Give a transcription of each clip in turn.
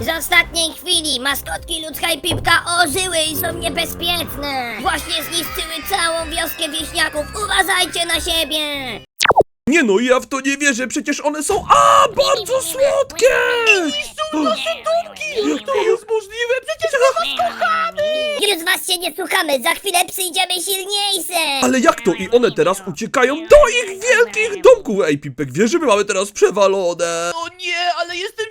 Z ostatniej chwili maskotki Ludzka i Pipka ożyły i są niebezpieczne. Właśnie zniszczyły całą wioskę wieśniaków. Uważajcie na siebie! Nie no, ja w to nie wierzę, przecież one są... A, bardzo słodkie! Niszczą nasze domki! Jak to jest możliwe? Przecież my was kochamy! Już was się nie słuchamy, za chwilę przyjdziemy silniejsze! Ale jak to? I one teraz uciekają do ich wielkich domków! Ej, Pipek, wiesz, że my mamy teraz przewalone? O nie, ale jestem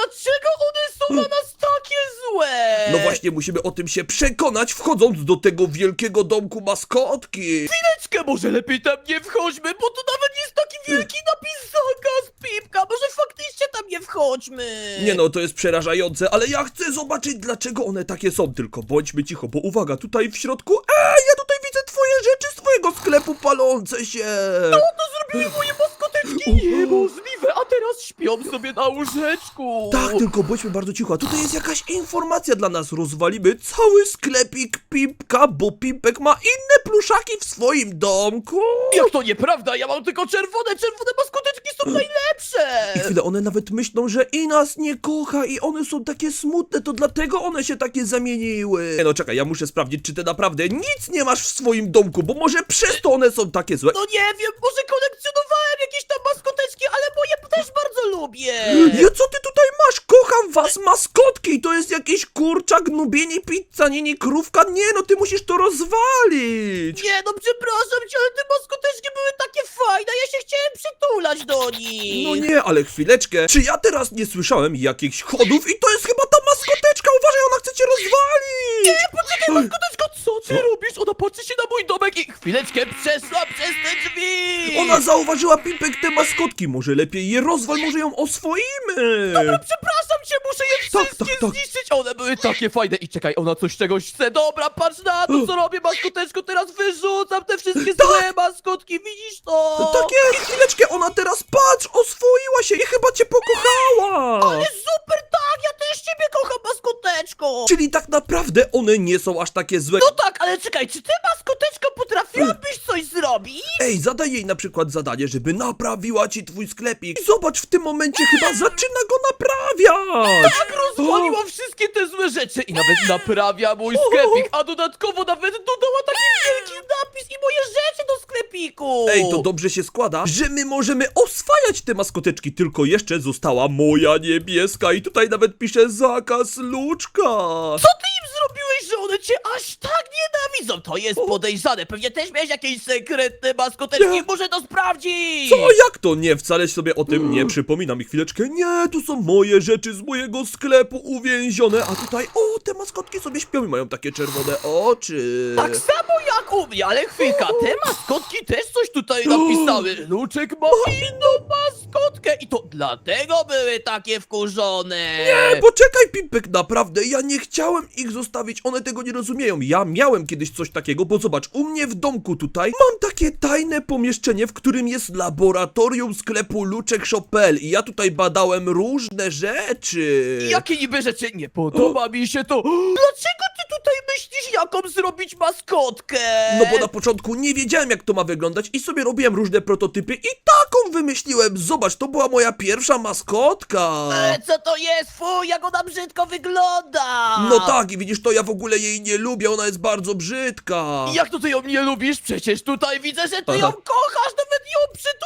dlaczego one są na nas takie złe! No właśnie, musimy o tym się przekonać, wchodząc do tego wielkiego domku maskotki. Chwileczkę, może lepiej tam nie wchodźmy, bo tu nawet jest taki wielki napis zakaz pipka! Może faktycznie tam nie wchodźmy! Nie no, to jest przerażające, ale ja chcę zobaczyć, dlaczego one takie są. Tylko bądźmy cicho, bo uwaga, tutaj w środku... Ej, ja tutaj widzę twoje rzeczy z twojego sklepu palące się! To zrobiły moje maskoteczki! Niemożliwe, a teraz śpią sobie na łóżeczku! Tak, tylko bądźmy bardzo cicho. A tutaj jest jakaś informacja dla nas. Rozwalimy cały sklepik Pipka, bo Pipek ma inne pluszaki w swoim domku. Jak to nieprawda? Ja mam tylko czerwone, czerwone maskoteczki są najlepsze! I chwilę, one nawet myślą, że i nas nie kocha i one są takie smutne, to dlatego one się takie zamieniły. Nie no, czekaj, ja muszę sprawdzić, czy ty naprawdę nic nie masz w swoim domku, bo może przez to one są takie złe. No nie wiem, może kolekcjonowałem jakieś tam maskoteczki, ale moje też bardzo lubię! Ja co ty tutaj masz? Kocham was, maskotki! To jest jakiś kurczak, nubieni, pizza, nini, krówka. Nie no, ty musisz to rozwalić! Nie no, przepraszam cię, ale te maskoteczki były takie fajne, ja się chciałem przytulać do nich! No nie, ale chwileczkę. Czy ja teraz nie słyszałem jakichś chodów i to jest chyba ta maskoteczka? Uważaj, ona chce cię rozwalić! Nie, poczekaj, maskoteczko, co ty robisz? Ona patrzy się na mój domek i chwileczkę przeszła przez te drzwi! Ona zauważyła Pipek te maskotki. Może lepiej je rozwal, może ją oswoimy. Dobra, przepraszam cię, muszę je Tak, wszystkie tak, tak. zniszczyć! One były takie fajne i czekaj, ona coś czegoś chce. Dobra, patrz na to, co robię, maskoteczko, teraz wyrzucam te wszystkie złe maskotki, widzisz to? Tak jest, chwileczkę, ona teraz, patrz, oswoiła się i chyba cię pokochała. Ale super, tak, ja też ciebie kocham, maskoteczko! Czyli tak naprawdę one nie są aż takie złe. No tak, ale czekaj, czy ty, maskoteczko, potrafiłabyś coś zrobić? Ej, zadaj jej na przykład zadanie, żeby naprawiła ci twój sklepik. I zobacz, w tym momencie chyba zaczyna go naprawiać. Tak, rozwaliła wszystkie te złe rzeczy i nawet naprawia mój sklepik, a dodatkowo nawet dodała taki wielki napis i moje rzeczy do sklepiku! Ej, to dobrze się składa, że my możemy oswajać te maskoteczki, tylko jeszcze została moja niebieska i tutaj nawet pisze zakaz luczka. Co ty im zrobiłeś, że one cię aż tak nienawidzą? To jest podejrzane, pewnie też miałeś jakieś sekretne maskoteczki, Nie. muszę to sprawdzić! Co, jak to? Nie, wcale sobie o tym nie przypominam i chwileczkę. Nie, tu są moje rzeczy z mojego sklepu uwięzione, a tutaj, o, te maskotki sobie śpią i mają takie czerwone oczy. Tak samo jak u mnie, ale chwilka, te maskotki też coś tutaj napisały. Luczek ma inną i to dlatego były takie wkurzone. Nie, poczekaj, Pimpek, naprawdę, ja nie chciałem ich zostawić, one tego nie rozumieją. Ja miałem kiedyś coś takiego, bo zobacz, u mnie w domku tutaj mam takie tajne pomieszczenie, w którym jest laboratorium sklepu Luczek Shopel i ja tutaj badałem różne rzeczy. Jakie niby rzeczy? Nie podoba mi się to. Dlaczego ty tutaj myślisz, jaką zrobić maskotkę? No bo na początku nie wiedziałem jak to ma wyglądać i sobie robiłem różne prototypy i taką wymyśliłem. Zobacz, to była moja pierwsza maskotka. E, co to jest? Fuj, jak ona brzydko wygląda! No tak, i widzisz to, ja w ogóle jej nie lubię, ona jest bardzo brzydka. I Jak to ty ją nie lubisz? Przecież tutaj widzę, że ty ją kochasz, nawet ją tak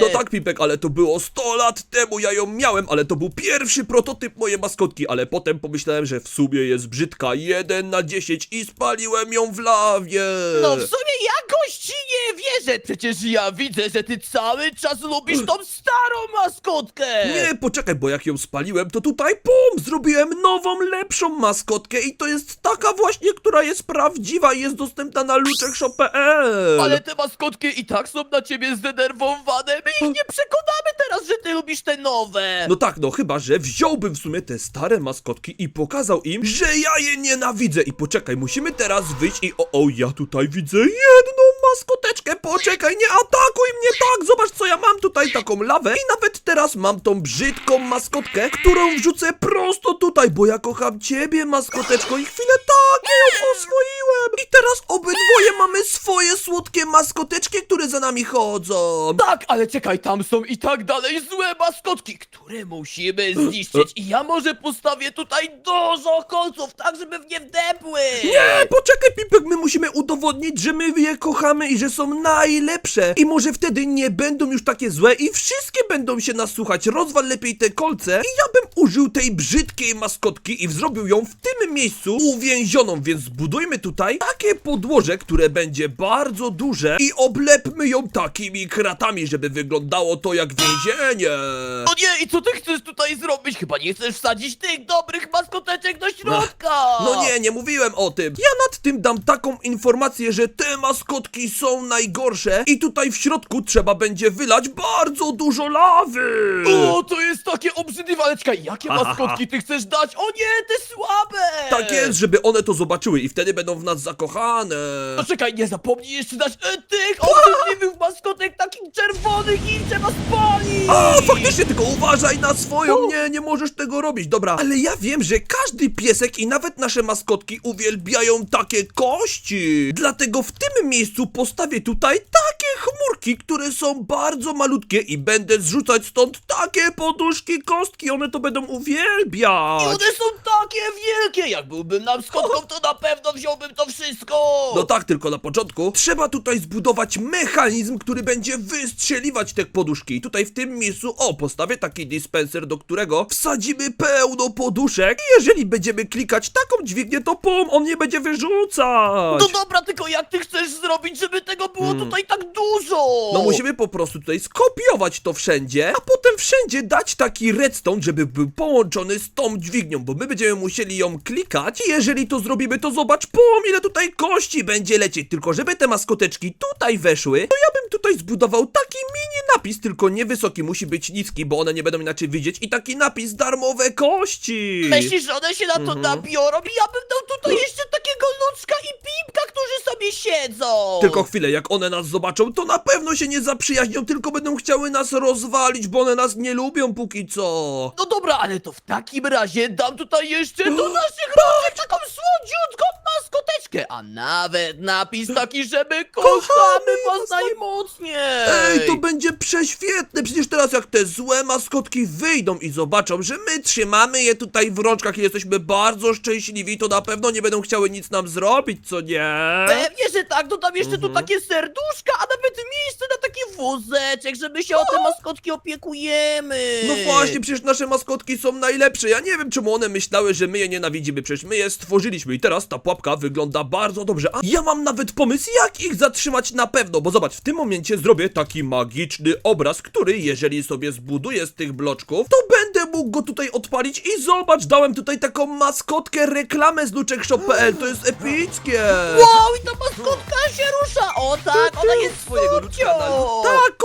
No tak, Pipek, ale to było 100 lat temu, ja ją miałem, ale to był pierwszy prototyp mojej maskotki, ale potem pomyślałem, że w sumie jest brzydka, 1 na 10 i spaliłem ją w lawie. No w sumie jakoś ci nie wierzę, przecież ja widzę, że ty cały czas lubisz tą starą maskotkę! Nie, poczekaj, bo jak ją spaliłem, to tutaj pum, zrobiłem nową, lepszą maskotkę i to jest taka właśnie, która jest prawdziwa i jest dostępna na luczekshop.pl. Ale te maskotki i tak są na ciebie zdenerwowane, my ich nie przekonamy teraz, że ty lubisz te nowe! No tak, no chyba, że wziąłbym w sumie te stare maskotki i pokazał im, że ja je nienawidzę. I poczekaj, musimy teraz wyjść i o, o, ja tutaj widzę jedną maskoteczkę. Poczekaj, nie atakuj mnie tak, zobacz co ja mam tutaj, taką lawę. I nawet teraz mam tą brzydką maskotkę, którą wrzucę prosto tutaj, bo ja kocham ciebie, maskoteczko. I chwilę tak, ja ją oswoiłem. I teraz obydwoje mamy swoje słodkie maskoteczki, które za nami chodzą. Tak, ale czekaj, tam są i tak dalej złe maskotki, które musimy zniszczyć. I ja może postawię tutaj dużo kolców, tak żeby w nie wdepły. Nie, poczekaj, Pipek, my musimy udowodnić, że my je kochamy i że są najlepsze. I może wtedy nie będą już takie złe i wszystkie będą się nas słuchać. Rozwal lepiej te kolce i ja bym użył tej brzydkiej maskotki i zrobił ją w tym miejscu uwięzioną, więc zbudujmy tutaj takie podłoże, które będzie bardzo duże i oblepmy ją takimi kratami, żeby wyglądało to jak więzienie. No nie, i co ty chcesz tutaj zrobić? Chyba nie chcesz wsadzić tych dobrych maskoteczek do środka. No nie, nie mówiłem o tym. Ja nad tym dam taką informację, że te maskotki są najgorsze i tutaj w środku trzeba będzie wylać bardzo dużo lawy. O, to jest takie obrzydliwe, ale czekaj, jakie maskotki ty chcesz dać? O nie, te słabe! Tak jest, żeby one to zobaczyły i wtedy będą w nas zakochane. No czekaj, nie zapomnij jeszcze dać e, tych obrzydliwych maskotek takich czerwonych i trzeba spalić! A, faktycznie, tylko uważaj na swoją, nie, nie możesz tego robić, dobra. Ale ja wiem, że każdy piesek i nawet nasze maskotki uwielbiają takie kości. Dlatego w tym miejscu postawię tutaj takie chmurki, które są bardzo malutkie i będę zrzucać stąd takie poduszki, kostki, one to będą I uwielbiać. one są takie wielkie! Jak byłbym maskotką, to na pewno wziąłbym to wszystko! No tak, tylko na początku trzeba tutaj zbudować mechanizm, który będzie wystrzeliwać te poduszki. I tutaj w tym miejscu, o, postawię taki dispenser, do którego wsadzimy pełno poduszek. I jeżeli będziemy klikać taką dźwignię, to pum, on nie będzie wyrzucać. No dobra, tylko jak ty chcesz zrobić, żeby tego było tutaj tak dużo? Hmm. No musimy po prostu tutaj skopiować to wszędzie, a potem wszędzie dać taki redstone, żeby był połączony z tą dźwignią, bo my będziemy musieli ją klikać i jeżeli to zrobimy, to zobacz, pum, ile tutaj kości będzie lecieć, tylko żeby te maskoteczki tutaj weszły, to ja bym tutaj zbudował taki mini napis, tylko niewysoki, musi być niski, bo one nie będą inaczej widzieć i taki napis darmowe kości. Myślisz, że one się na Mhm. to nabiorą? I ja bym dał tutaj jeszcze takiego Luczka i Pipka, którzy sobie siedzą! Tylko chwilę, jak one nas zobaczą, to na pewno się nie zaprzyjaźnią, tylko będą chciały nas rozwalić, bo one nas nie lubią póki co. No dobra, ale to w takim razie dam tutaj jeszcze do naszych rączek taką słodziutką a nawet napis taki, żeby kochamy was najmocniej! Ej, to będzie prześwietne! Przecież teraz jak te złe maskotki wyjdą i zobaczą, że my trzymamy je tutaj w rączkach i jesteśmy bardzo szczęśliwi, to na pewno nie będą chciały nic nam zrobić, co nie? Pewnie, że tak, dodam jeszcze Mhm. tu takie serduszka, a nawet miejsce na taki wózeczek, żeby się o te maskotki opiekujemy. No właśnie, przecież nasze maskotki są najlepsze. Ja nie wiem, czemu one myślały, że my je nienawidzimy. Przecież my je stworzyliśmy i teraz ta pułapka wygląda bardzo dobrze. A ja mam nawet pomysł, jak ich zatrzymać na pewno. Bo zobacz, w tym momencie zrobię taki magiczny obraz, który jeżeli sobie zbuduję z tych bloczków, to będę mógł go tutaj odpalić i zobacz, dałem tutaj taką maskotkę, reklamę z luczekshop.pl. To jest epickie. Wow, i ta maskotka się rusza! O tak, ona jest swojego luczka na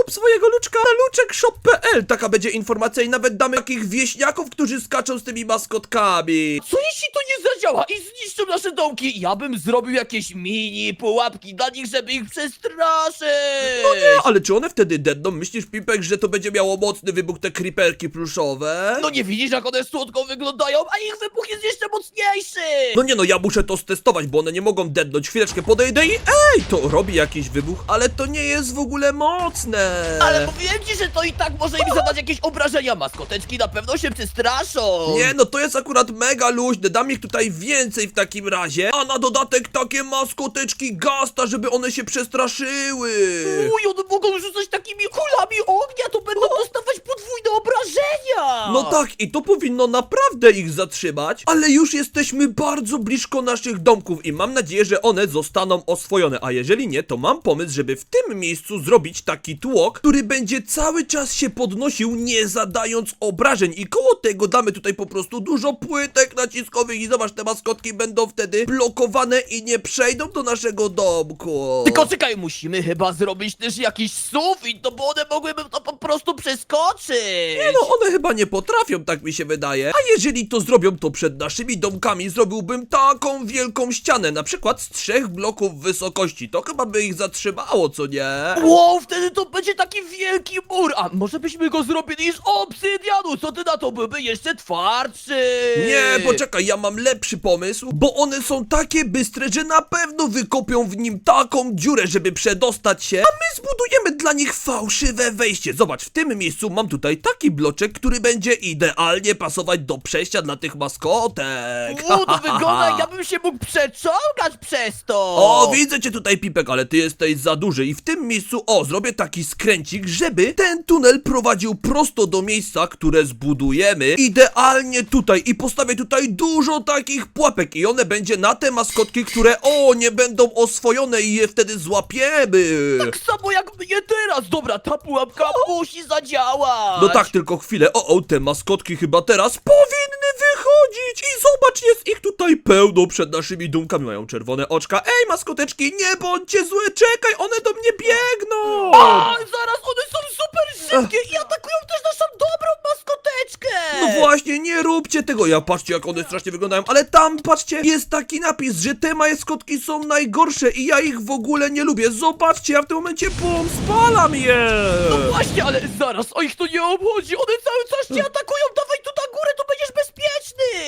kup swojego luczka na luczekshop.pl. Taka będzie informacja i nawet damy takich wieśniaków, którzy skaczą z tymi maskotkami. Co jeśli to nie zadziała i zniszczą nasze domki? Ja bym zrobił jakieś mini pułapki dla nich, żeby ich przestraszyć! No nie, ale czy one wtedy dedną? Myślisz, Pipek, że to będzie miało mocny wybuch te creeperki pluszowe? No nie widzisz jak one słodko wyglądają, a ich wybuch jest jeszcze mocniejszy! No nie no, ja muszę to stestować, bo one nie mogą dednąć. Chwileczkę podejdę i ej, to robi jakiś wybuch, ale to nie jest w ogóle mocne. Ale mówiłem ci, że to i tak może im zadać jakieś obrażenia. Maskoteczki na pewno się przestraszą. Nie no, to jest akurat mega luźne, dam ich tutaj więcej w takim razie, a na dodatek takie maskoteczki gasta, żeby one się przestraszyły. Uj, one mogą rzucać takimi kulami ognia, to będą dostawać podwójne obrażenia. No tak, i to powinno naprawdę ich zatrzymać, ale już jesteśmy bardzo blisko naszych domków i mam nadzieję, że one zostaną oswojone, a jeżeli nie, to mam pomysł, żeby w tym miejscu zrobić taki tłok, który będzie cały czas się podnosił, nie zadając obrażeń i koło tego damy tutaj po prostu dużo płytek naciskowych i zobacz, te maskotki będą wtedy blokowane i nie przejdą do naszego domku. Tylko czekaj, musimy chyba zrobić też jakiś sufit, no bo one mogłyby to po prostu przeskoczyć. No one chyba nie potrafią, tak mi się wydaje. A jeżeli to zrobią, to przed naszymi domkami zrobiłbym taką wielką ścianę, na przykład z trzech bloków wysokości. To chyba by ich zatrzymało, co nie? Wow, wtedy to będzie taki wielki mur, a może byśmy go zrobili z obsydianu, co ty na to byłby jeszcze twardszy? Nie, poczekaj, ja mam lepszy pomysł, bo one są takie bystre, że na pewno wykopią w nim taką dziurę, żeby przedostać się, a my zbudujemy dla nich fałszywe wejście. Zobacz, w tym miejscu mam tutaj taki bloczek, który będzie idealnie pasować do przejścia dla tych maskotek. U, to wygląda jak ja bym się mógł przeczołgać przez to! O, widzę cię tutaj, Pipek, ale ty jesteś za duży i w tym miejscu, o, zrobię taki skręcik, żeby ten tunel prowadził prosto do miejsca, które zbudujemy, idealnie tutaj i postawię tutaj dużo takich pułapek i one będzie na te maskotki, które, o, nie będą oswojone i je wtedy złapiemy. Tak samo jak mnie teraz! Dobra, ta pułapka musi zadziałać! No tak, tylko chwilę, o, o, te maskotki chyba teraz powinny wychodzić i zobacz, jest ich tutaj pełno przed naszymi dumkami, mają czerwone oczka. Ej, maskoteczki, nie bądźcie złe, czekaj, one do mnie biegną! A, zaraz, one są super szybkie i atakują też naszą dobrą maskoteczkę! No właśnie, nie róbcie tego. Ja patrzcie, jak one strasznie wyglądają, ale tam, patrzcie, jest taki napis, że te maskotki są najgorsze i ja ich w ogóle nie lubię. Zobaczcie, ja w tym momencie bum, spalam je! No właśnie, ale zaraz, o ich to nie obchodzi, one cały czas cię atakują, dawaj tu na górę, to będziesz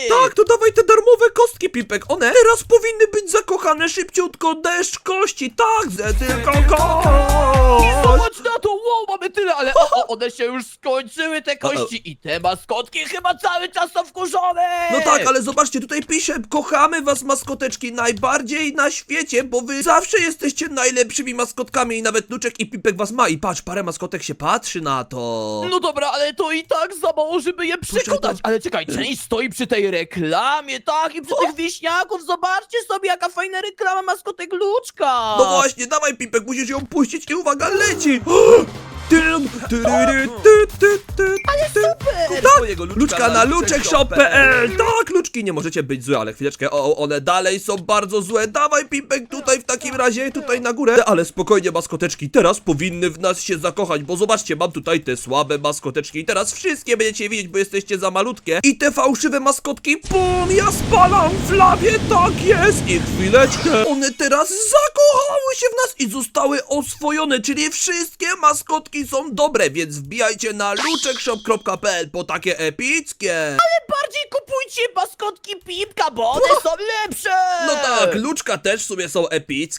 Tak, to dawaj te darmowe kostki, Pipek. One teraz powinny być zakochane szybciutko. Deszcz kości, tak, ze tylko kość. Zobacz na to, wow, mamy tyle, ale o, o, one się już skończyły, te kości i te maskotki chyba cały czas są wkurzone! No tak, ale zobaczcie, tutaj pisze, kochamy was maskoteczki najbardziej na świecie, bo wy zawsze jesteście najlepszymi maskotkami i nawet Luczek i Pipek was ma i patrz, parę maskotek się patrzy na to. No dobra, ale to i tak za mało, żeby je przekonać. Ale czekaj, część stoi przy tej reklamie, tak? I przy tych wieśniaków. Zobaczcie sobie, jaka fajna reklama maskotek Luczka. No właśnie, dawaj Pipek, musisz ją puścić i uwaga, leci! Tym, tyryry, ty, ty, ty, Ale super! Tak, Twojego Luczka na luczekshop.pl Tak, luczki, nie możecie być złe, ale chwileczkę, o, one dalej są bardzo złe Dawaj Pipek tutaj w takim razie, tutaj na górę Ale spokojnie maskoteczki, teraz powinny w nas się zakochać Bo zobaczcie, mam tutaj te słabe maskoteczki I teraz wszystkie będziecie widzieć, bo jesteście za malutkie I te fałszywe maskotki, bum, ja spalam w lawie, tak jest I chwileczkę, one teraz zakochały się w nas i zostały oswojone Czyli wszystkie maskotki są dobre, więc wbijajcie na luczekshop.pl po takie epickie. Bardziej kupujcie maskotki Pipka, bo one są lepsze! No tak, luczka też w sumie są epickie